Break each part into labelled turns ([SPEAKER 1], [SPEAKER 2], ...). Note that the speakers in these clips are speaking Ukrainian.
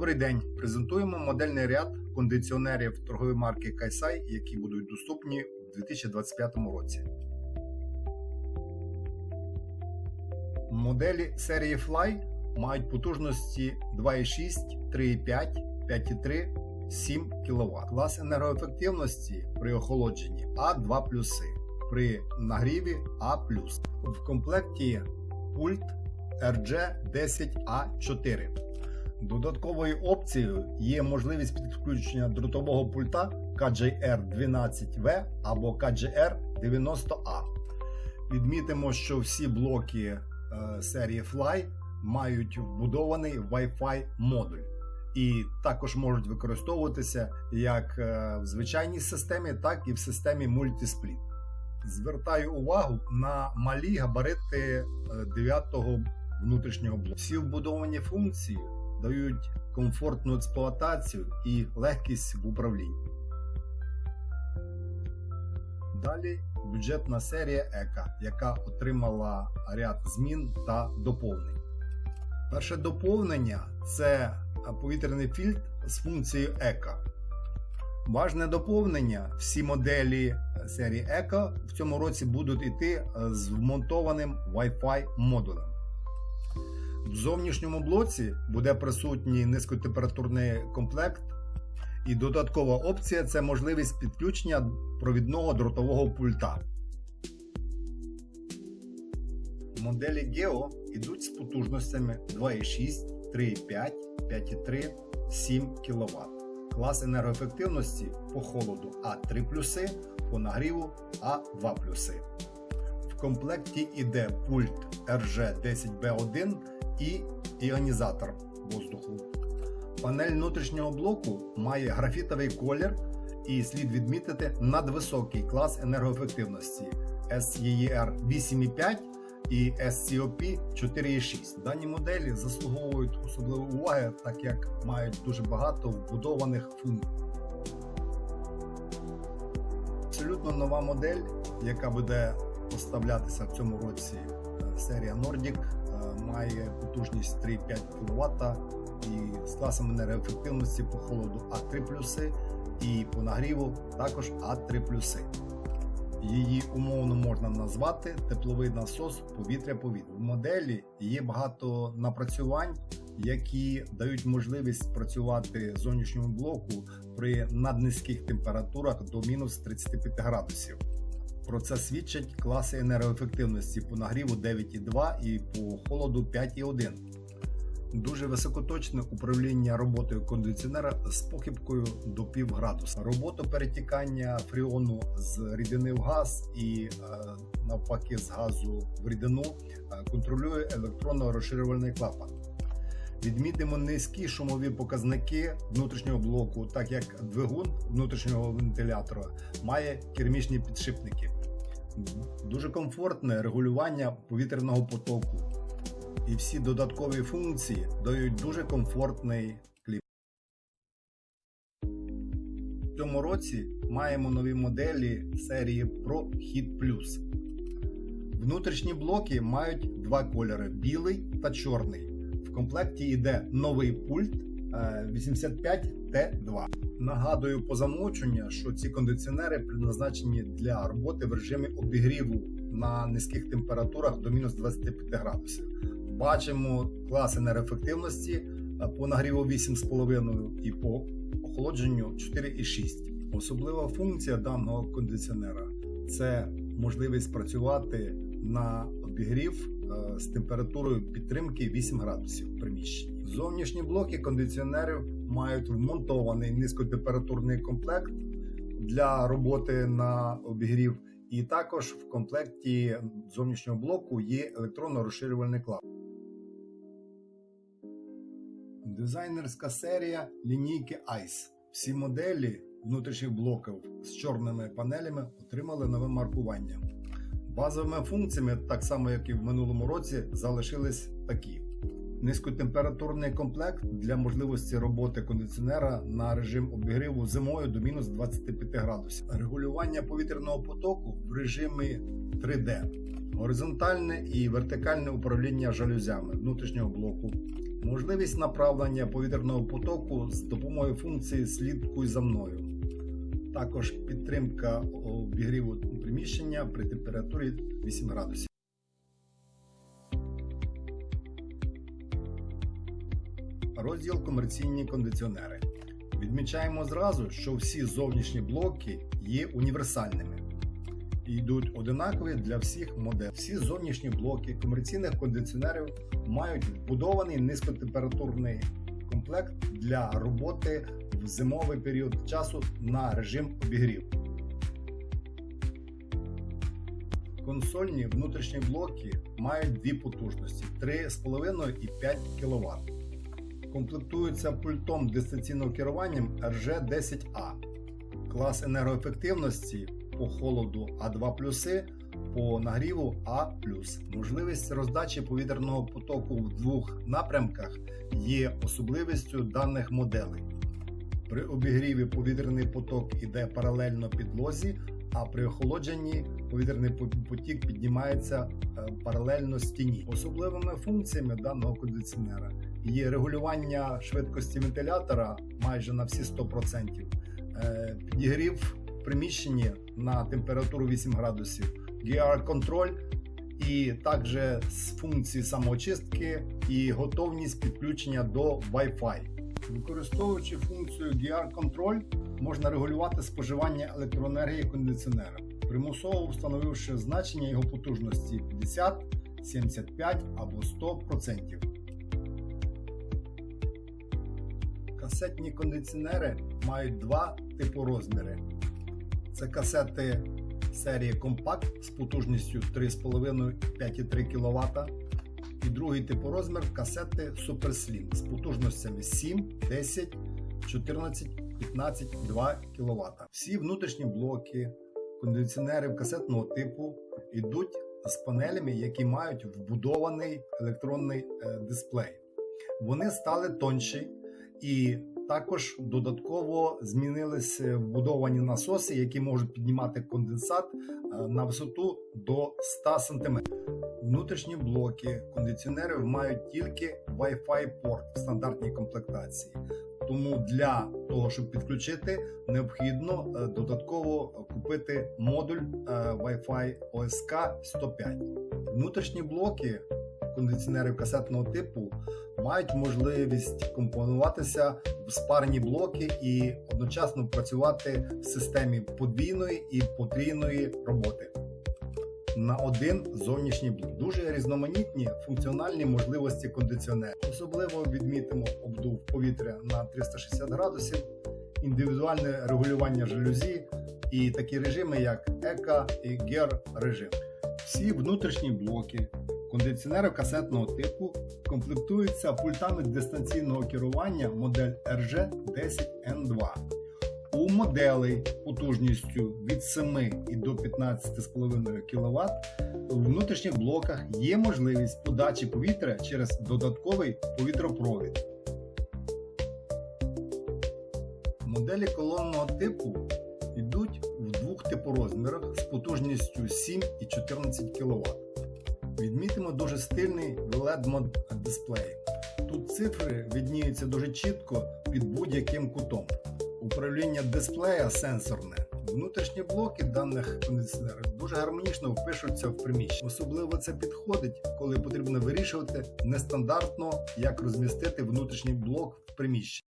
[SPEAKER 1] Добрий день. Презентуємо модельний ряд кондиціонерів торгової марки Кайсай, які будуть доступні у 2025 році. Моделі серії Fly мають потужності 2,6, 3,5, 5,3, 7 кВт. Клас енергоефективності при охолодженні А2 при нагріві А. В комплекті пульт RG10A4. Додатковою опцією є можливість підключення дротового пульта KJR12V або KJR90A. Відмітимо, що всі блоки е, серії Fly мають вбудований Wi-Fi модуль. І також можуть використовуватися як е, в звичайній системі, так і в системі Multisplit. Звертаю увагу на малі габарити 9-го внутрішнього блоку. Всі вбудовані функції дають комфортну експлуатацію і легкість в управлінні. Далі бюджетна серія EKA, яка отримала ряд змін та доповнень. Перше доповнення це повітряний фільтр з функцією EKA. Важне доповнення: всі моделі серії EKA в цьому році будуть йти з вмонтованим Wi-Fi модулем. В зовнішньому блоці буде присутній низькотемпературний комплект, і додаткова опція це можливість підключення провідного дротового пульта. Моделі Geo йдуть з потужностями 2,6, 3,5, 5,3, 7 кВт. Клас енергоефективності по холоду А3 по нагріву А2 В комплекті йде пульт RG10B1 і іонізатор воздуху. Панель внутрішнього блоку має графітовий колір і слід відмітити надвисокий клас енергоефективності SEER 8,5 і SCOP 4,6. Дані моделі заслуговують особливої уваги, так як мають дуже багато вбудованих функцій. Абсолютно нова модель, яка буде поставлятися в цьому році серія Nordic має потужність 3,5 кВт і з класом енергоефективності по холоду А3 і по нагріву також А3 Її умовно можна назвати тепловий насос повітря-повітря. В моделі є багато напрацювань, які дають можливість працювати зовнішньому блоку при наднизьких температурах до мінус 35 градусів. Про це свідчать класи енергоефективності по нагріву 9,2 і по холоду 5,1. Дуже високоточне управління роботою кондиціонера з похибкою до пів градуса. Роботу перетікання фріону з рідини в газ і е, навпаки з газу в рідину е, контролює електронно розширювальний клапан. Відмітимо низькі шумові показники внутрішнього блоку, так як двигун внутрішнього вентилятора має кермічні підшипники. Дуже комфортне регулювання повітряного потоку. І всі додаткові функції дають дуже комфортний кліп. В цьому році маємо нові моделі серії Pro Hit Plus. Внутрішні блоки мають два кольори білий та чорний. В комплекті йде новий пульт 85T2. Нагадую по замовченню, що ці кондиціонери призначені для роботи в режимі обігріву на низьких температурах до мінус 25 градусів. Бачимо клас енергоефективності по нагріву 8,5 і по охолодженню 4,6. Особлива функція даного кондиціонера це можливість працювати на обігрів з температурою підтримки 8 градусів в приміщенні. Зовнішні блоки кондиціонерів мають вмонтований низькотемпературний комплект для роботи на обігрів, і також в комплекті зовнішнього блоку є електронно розширювальний клапан. Дизайнерська серія лінійки ICE. Всі моделі внутрішніх блоків з чорними панелями отримали нове маркування. Базовими функціями, так само як і в минулому році, залишились такі: низькотемпературний комплект для можливості роботи кондиціонера на режим обігріву зимою до мінус 25 градусів, регулювання повітряного потоку в режимі 3D, горизонтальне і вертикальне управління жалюзями внутрішнього блоку, Можливість направлення повітряного потоку з допомогою функції Слідкуй за мною. Також підтримка обігріву приміщення при температурі 8 градусів. Розділ комерційні кондиціонери. Відмічаємо зразу, що всі зовнішні блоки є універсальними і йдуть одинакові для всіх моделей. Всі зовнішні блоки комерційних кондиціонерів мають вбудований низькотемпературний комплект для роботи в зимовий період часу на режим обігрів. Консольні внутрішні блоки мають дві потужності 3,5 і 5 кВт. Комплектуються пультом дистанційного керування RG10A. Клас енергоефективності по холоду А2 по нагріву А. Можливість роздачі повітряного потоку в двох напрямках є особливістю даних моделей. При обігріві повітряний поток іде паралельно підлозі, а при охолодженні повітряний потік піднімається е, паралельно стіні. Особливими функціями даного кондиціонера є регулювання швидкості вентилятора майже на всі 100%, е, підігрів в приміщенні на температуру 8 градусів, GR-контроль і також з функції самоочистки і готовність підключення до Wi-Fi. Використовуючи функцію GR-контроль, можна регулювати споживання електроенергії кондиціонера, примусово встановивши значення його потужності 50, 75 або 100%. Касетні кондиціонери мають два типу розміри. Це касети серії Compact з потужністю 3,5-5,3 кВт. І другий типу розмір касети Slim з потужностями 7, 10, 14, 15, 2 кВт. Всі внутрішні блоки кондиціонерів касетного типу йдуть з панелями, які мають вбудований електронний е, дисплей. Вони стали тонші і також додатково змінилися вбудовані насоси, які можуть піднімати конденсат е, на висоту до 100 см. Внутрішні блоки кондиціонерів мають тільки Wi-Fi порт в стандартній комплектації. Тому для того, щоб підключити, необхідно е, додатково купити модуль е, Wi-Fi OSK 105. Внутрішні блоки кондиціонерів касетного типу мають можливість компонуватися в спарні блоки і одночасно працювати в системі подвійної і потрійної роботи. На один зовнішній блок. Дуже різноманітні функціональні можливості кондиціонерів. Особливо відмітимо обдув повітря на 360 градусів, індивідуальне регулювання жалюзі і такі режими, як ЕКА і ГЕР режим. Всі внутрішні блоки кондиціонерів касетного типу комплектуються пультами дистанційного керування модель RG10N2. У моделей потужністю від 7 і до 15,5 кВт у внутрішніх блоках є можливість подачі повітря через додатковий повітропровід. Моделі колонного типу йдуть в двох типорозмірах з потужністю 7 і 14 кВт. Відмітимо дуже стильний LED дисплей. Тут цифри відніються дуже чітко під будь-яким кутом. Управління дисплея сенсорне. Внутрішні блоки даних кондиціонерів дуже гармонічно впишуться в приміщення. Особливо це підходить, коли потрібно вирішувати нестандартно, як розмістити внутрішній блок в приміщенні.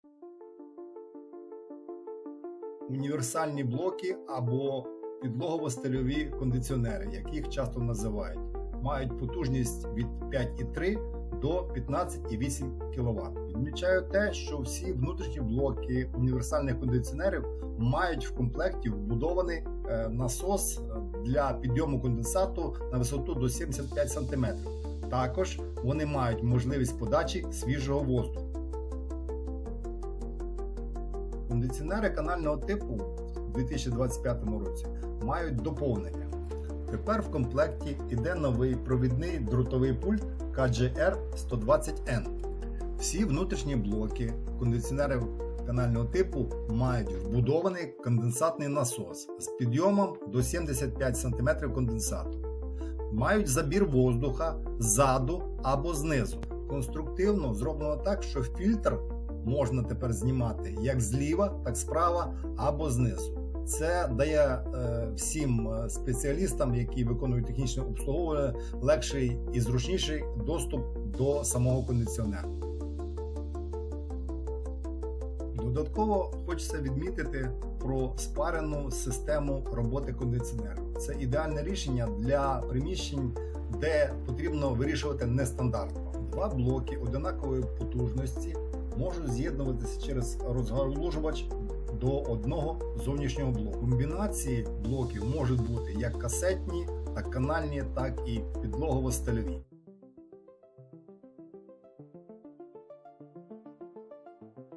[SPEAKER 1] Універсальні блоки або підлогово-стильові кондиціонери, як їх часто називають, мають потужність від 5,3 до 15,8 кВт. Відмічаю те, що всі внутрішні блоки універсальних кондиціонерів мають в комплекті вбудований е, насос для підйому конденсату на висоту до 75 см. Також вони мають можливість подачі свіжого воздуху. Кондиціонери канального типу у 2025 році мають доповнення. Тепер в комплекті йде новий провідний дротовий пульт KGR 120N. Всі внутрішні блоки кондиціонерів канального типу мають вбудований конденсатний насос з підйомом до 75 см конденсату. Мають забір воздуха ззаду або знизу. Конструктивно зроблено так, що фільтр можна тепер знімати як зліва, так справа або знизу. Це дає е, всім е, спеціалістам, які виконують технічне обслуговування, легший і зручніший доступ до самого кондиціонера. Додатково хочеться відмітити про спарену систему роботи кондиціонера. Це ідеальне рішення для приміщень, де потрібно вирішувати нестандартно. Два блоки одинакової потужності можуть з'єднуватися через розгалужувач до одного зовнішнього блоку. Комбінації блоків можуть бути як касетні, так канальні, так і підлогово-стильові.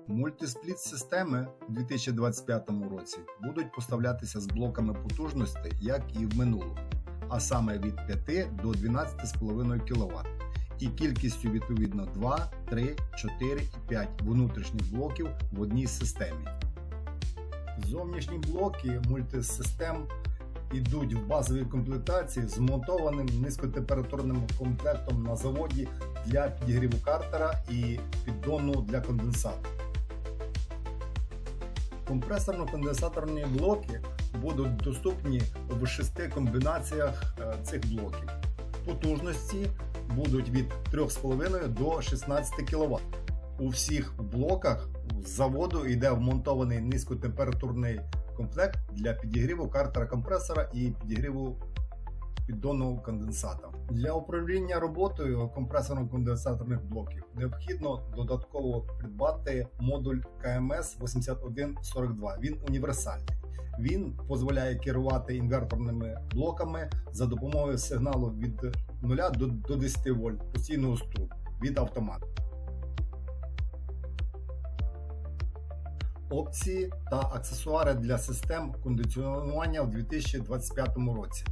[SPEAKER 1] Мультиспліт системи у 2025 році будуть поставлятися з блоками потужності, як і в минулому, а саме від 5 до 12,5 кВт і кількістю відповідно 2, 3, 4 і 5 внутрішніх блоків в одній системі. Зовнішні блоки мультисистем йдуть в базовій комплектації з монтованим низькотемпературним комплектом на заводі для підігріву картера і піддону для конденсатора. Компресорно-конденсаторні блоки будуть доступні в шести комбінаціях е, цих блоків. Потужності будуть від 3,5 до 16 кВт. У всіх блоках з заводу йде вмонтований низькотемпературний комплект для підігріву картера компресора і підігріву піддону конденсата. Для управління роботою компресорно-конденсаторних блоків необхідно додатково придбати модуль КМС 8142. Він універсальний. Він дозволяє керувати інверторними блоками за допомогою сигналу від 0 до, до 10 вольт постійного струму від автомату. Опції та аксесуари для систем кондиціонування у 2025 році.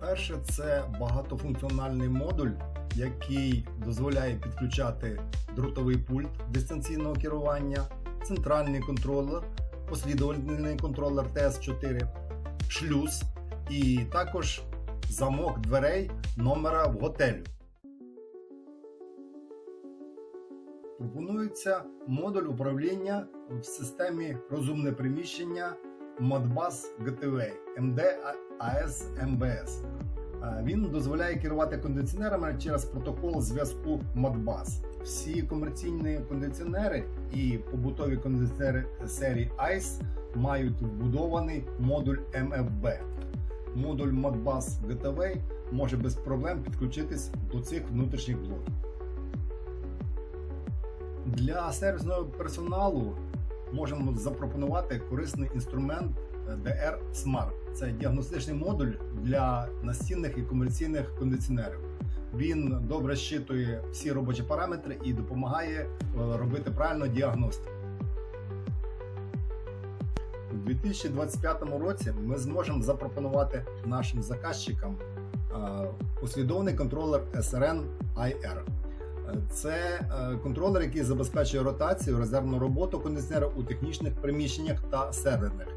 [SPEAKER 1] Перше це багатофункціональний модуль, який дозволяє підключати дротовий пульт дистанційного керування, центральний контролер, послідовний контролер TS4, шлюз і також замок дверей номера в готелю. Пропонується модуль управління в системі розумне приміщення Modbus Gateway MD AS MBS. Він дозволяє керувати кондиціонерами через протокол зв'язку Modbus. Всі комерційні кондиціонери і побутові кондиціонери серії ICE мають вбудований модуль MFB. Модуль Modbus Gateway може без проблем підключитись до цих внутрішніх блоків. Для сервісного персоналу можемо запропонувати корисний інструмент DR Smart. Це діагностичний модуль для настінних і комерційних кондиціонерів. Він добре щитує всі робочі параметри і допомагає е, робити правильну діагностику. У 2025 році ми зможемо запропонувати нашим заказчикам е, послідовний контролер SRN IR. Це е, контролер, який забезпечує ротацію, резервну роботу кондиціонера у технічних приміщеннях та серверних.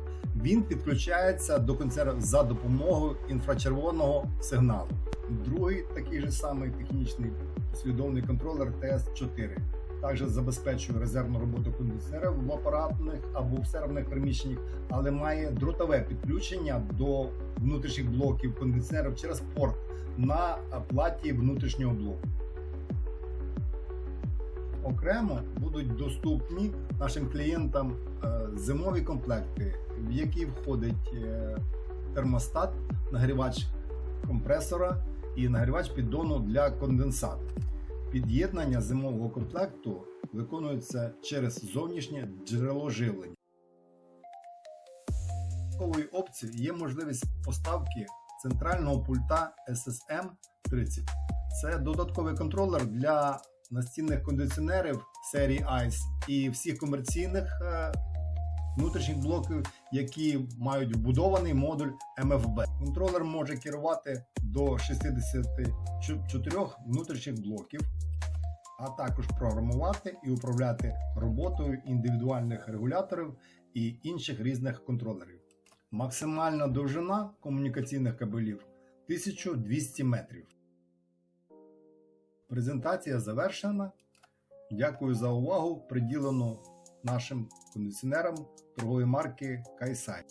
[SPEAKER 1] Він підключається до кондиціонера за допомогою інфрачервоного сигналу. Другий такий же самий технічний послідовний контролер TS4 також забезпечує резервну роботу кондиціонера в апаратних або в серверних приміщеннях, але має дротове підключення до внутрішніх блоків кондиціонерів через порт на платі внутрішнього блоку окремо будуть доступні нашим клієнтам е, зимові комплекти, в які входить е, термостат, нагрівач компресора і нагрівач піддону для конденсату. Під'єднання зимового комплекту виконується через зовнішнє джерело живлення. Такою опцією є можливість поставки центрального пульта SSM 30. Це додатковий контролер для настінних кондиціонерів серії ICE і всіх комерційних е, внутрішніх блоків, які мають вбудований модуль MFB. Контролер може керувати до 64 внутрішніх блоків, а також програмувати і управляти роботою індивідуальних регуляторів і інших різних контролерів. Максимальна довжина комунікаційних кабелів 1200 метрів. Презентація завершена. Дякую за увагу, приділену нашим кондиціонерам торгової марки Кайсай.